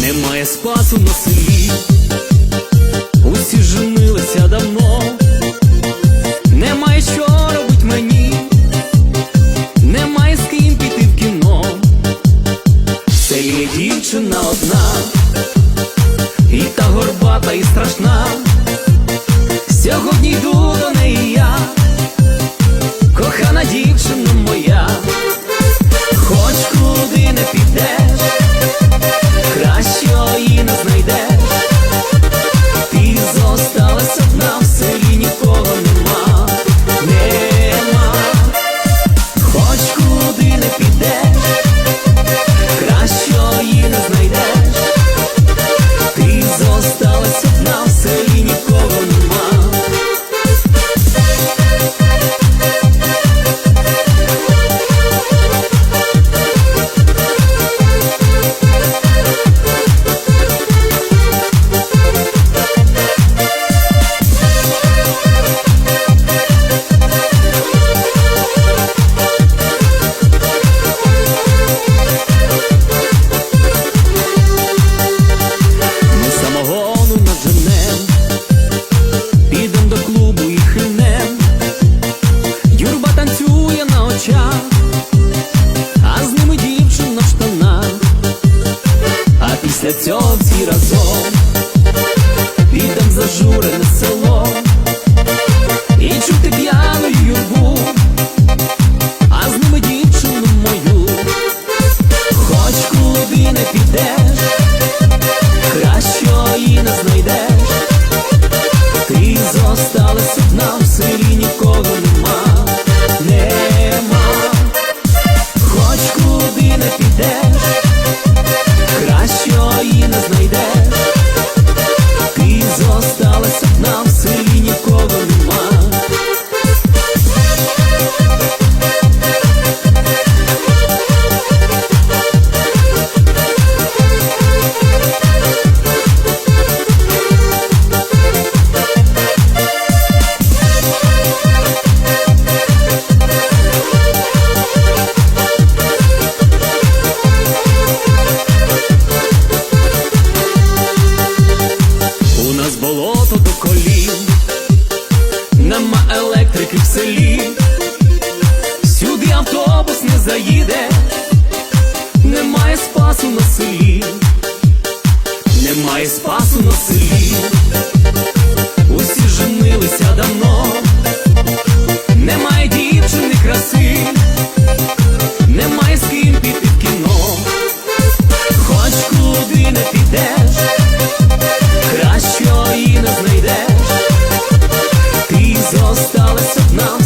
Немає спасу на селі, усі женилися давно, немає що робить мені, немає з ким піти в кіно. Селі є дівчина одна, і та горбата, і страшна. Після цього всі разом. Підем в зажурене село і чути п'яну юрбу, а з ними дівчину мою, хоч куди не підеш болото до колін, нема електрики в селі, сюди автобус не заїде, немає спасу на селі, немає спасу на селі, усі женилися давно, зосталась одна. в